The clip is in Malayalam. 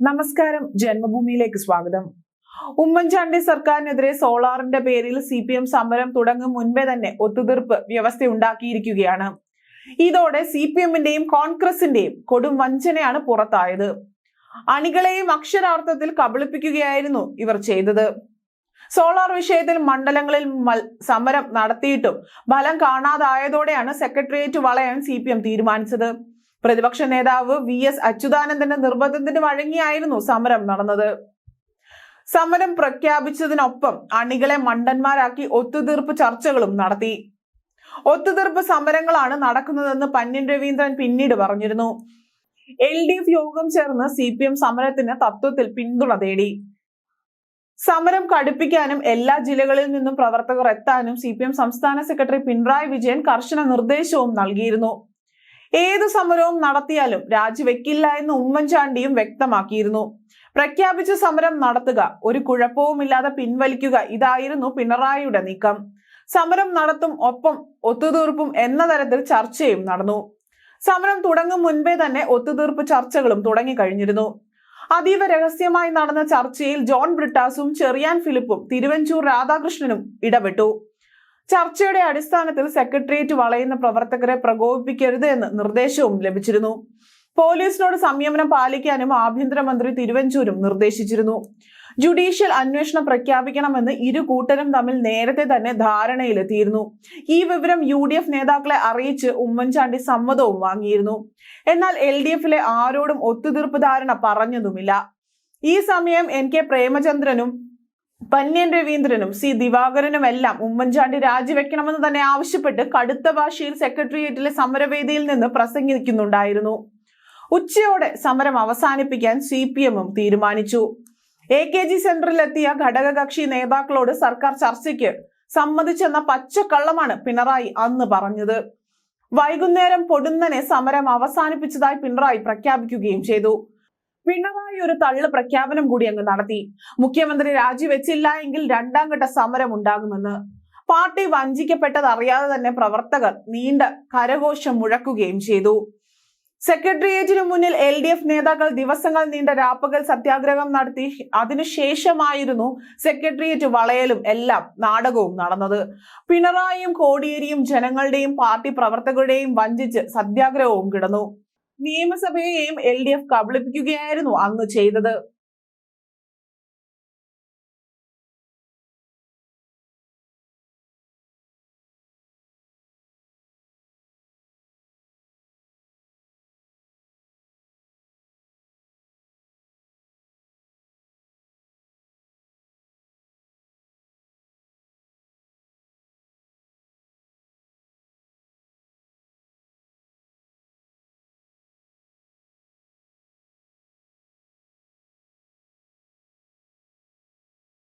നമസ്കാരം ജന്മഭൂമിയിലേക്ക് സ്വാഗതം. ഉമ്മൻചാണ്ടി സർക്കാരിനെതിരെ സോളാറിന്റെ പേരിൽ സി പി എം സമരം തുടങ്ങും മുൻപേ തന്നെ ഒത്തുതീർപ്പ് വ്യവസ്ഥ ഉണ്ടാക്കിയിരിക്കുകയാണ് ഇതോടെ സി പി എമ്മിന്റെയും കോൺഗ്രസിന്റെയും കൊടും വഞ്ചനയാണ് പുറത്തായത്. അണികളെയും അക്ഷരാർത്ഥത്തിൽ കബളിപ്പിക്കുകയായിരുന്നു ഇവർ ചെയ്തത്. സോളാർ വിഷയത്തിൽ മണ്ഡലങ്ങളിൽ സമരം നടത്തിയിട്ടും ഫലം കാണാതായതോടെയാണ് സെക്രട്ടേറിയറ്റ് വളയാൻ സി തീരുമാനിച്ചത്. പ്രതിപക്ഷ നേതാവ് വി എസ് അച്യുതാനന്ദന്റെ നിർബന്ധത്തിന് വഴങ്ങിയായിരുന്നു സമരം നടന്നത്. സമരം പ്രഖ്യാപിച്ചതിനൊപ്പം അണികളെ മണ്ടന്മാരാക്കി ഒത്തുതീർപ്പ് ചർച്ചകളും നടത്തി. ഒത്തുതീർപ്പ് സമരങ്ങളാണ് നടക്കുന്നതെന്ന് പന്ന്യൻ രവീന്ദ്രൻ പിന്നീട് പറഞ്ഞിരുന്നു. എൽ ഡി എഫ് യോഗം ചേർന്ന് സി പി എം സമരത്തിന് തത്വത്തിൽ പിന്തുണ തേടി. സമരം കടുപ്പിക്കാനും എല്ലാ ജില്ലകളിൽ നിന്നും പ്രവർത്തകർ എത്താനും സി സംസ്ഥാന സെക്രട്ടറി പിണറായി വിജയൻ കർശന നിർദ്ദേശവും നൽകിയിരുന്നു. ഏതു സമരവും നടത്തിയാലും രാജിവെക്കില്ല എന്ന് ഉമ്മൻചാണ്ടിയും വ്യക്തമാക്കിയിരുന്നു. പ്രഖ്യാപിച്ച സമരം നടത്തുക ഒരു കുഴപ്പവുമില്ലാതെ പിൻവലിക്കുക ഇതായിരുന്നു പിണറായിയുടെ നീക്കം. സമരം നടത്തും ഒപ്പം ഒത്തുതീർപ്പും എന്ന തരത്തിൽ ചർച്ചയും നടന്നു. സമരം തുടങ്ങും മുൻപേ തന്നെ ഒത്തുതീർപ്പ് ചർച്ചകളും തുടങ്ങിക്കഴിഞ്ഞിരുന്നു. അതീവ രഹസ്യമായി നടന്ന ചർച്ചയിൽ ജോൺ ബ്രിട്ടാസും ചെറിയാൻ ഫിലിപ്പും തിരുവഞ്ചൂർ രാധാകൃഷ്ണനും ഇടപെട്ടു. ചർച്ചയുടെ അടിസ്ഥാനത്തിൽ സെക്രട്ടേറിയറ്റ് വളയുന്ന പ്രവർത്തകരെ പ്രകോപിപ്പിക്കരുത് എന്ന് നിർദ്ദേശവും ലഭിച്ചിരുന്നു. പോലീസിനോട് സംയമനം പാലിക്കാനും ആഭ്യന്തരമന്ത്രി തിരുവഞ്ചൂരും നിർദ്ദേശിച്ചിരുന്നു. ജുഡീഷ്യൽ അന്വേഷണം പ്രഖ്യാപിക്കണമെന്ന് ഇരു കൂട്ടരും തമ്മിൽ നേരത്തെ തന്നെ ധാരണയിലെത്തിയിരുന്നു. ഈ വിവരം യു ഡി എഫ് നേതാക്കളെ അറിയിച്ച് ഉമ്മൻചാണ്ടി സമ്മതവും വാങ്ങിയിരുന്നു. എന്നാൽ എൽ ഡി എഫിലെ ആരോടും ഒത്തുതീർപ്പ് ധാരണ പറഞ്ഞതുമില്ല. ഈ സമയം എൻ കെ പ്രേമചന്ദ്രനും പന്ന്യൻ രവീന്ദ്രനും സി. ദിവാകരനും എല്ലാം ഉമ്മൻചാണ്ടി രാജിവെക്കണമെന്ന് തന്നെ ആവശ്യപ്പെട്ട് കടുത്ത ഭാഷയിൽ സെക്രട്ടേറിയറ്റിലെ സമരവേദിയിൽ നിന്ന് പ്രസംഗിക്കുന്നുണ്ടായിരുന്നു. ഉച്ചയോടെ സമരം അവസാനിപ്പിക്കാൻ സി പി എമ്മും തീരുമാനിച്ചു. എ. കെ. ജി സെന്ററിലെത്തിയ ഘടകകക്ഷി നേതാക്കളോട് സർക്കാർ ചർച്ചയ്ക്ക് സമ്മതിച്ചെന്ന പച്ചക്കള്ളമാണ് പിണറായി അന്ന് പറഞ്ഞത്. വൈകുന്നേരം പൊടുന്നനെ സമരം അവസാനിപ്പിച്ചതായി പിണറായി പ്രഖ്യാപിക്കുകയും ചെയ്തു. പിണറായി ഒരു തള്ളു പ്രഖ്യാപനം കൂടി അങ്ങ് നടത്തി. മുഖ്യമന്ത്രി രാജിവെച്ചില്ല എങ്കിൽ രണ്ടാം ഘട്ട സമരം ഉണ്ടാകുമെന്ന്. പാർട്ടി വഞ്ചിക്കപ്പെട്ടത് അറിയാതെ തന്നെ പ്രവർത്തകർ നീണ്ട കരഘോഷം മുഴക്കുകയും ചെയ്തു. സെക്രട്ടേറിയറ്റിനു മുന്നിൽ എൽ ഡി എഫ് നേതാക്കൾ ദിവസങ്ങൾ നീണ്ട രാപ്പകൽ സത്യാഗ്രഹം നടത്തി. അതിനുശേഷമായിരുന്നു സെക്രട്ടേറിയറ്റ് വളയലും എല്ലാം നാടകവും നടന്നത്. പിണറായിയും കോടിയേരിയും ജനങ്ങളുടെയും പാർട്ടി പ്രവർത്തകരുടെയും വഞ്ചിച്ച് സത്യാഗ്രഹവും കിടന്നു. നിയമസഭയെയും എൽ ഡി എഫ് കബളിപ്പിക്കുകയായിരുന്നു അന്ന് ചെയ്തത്.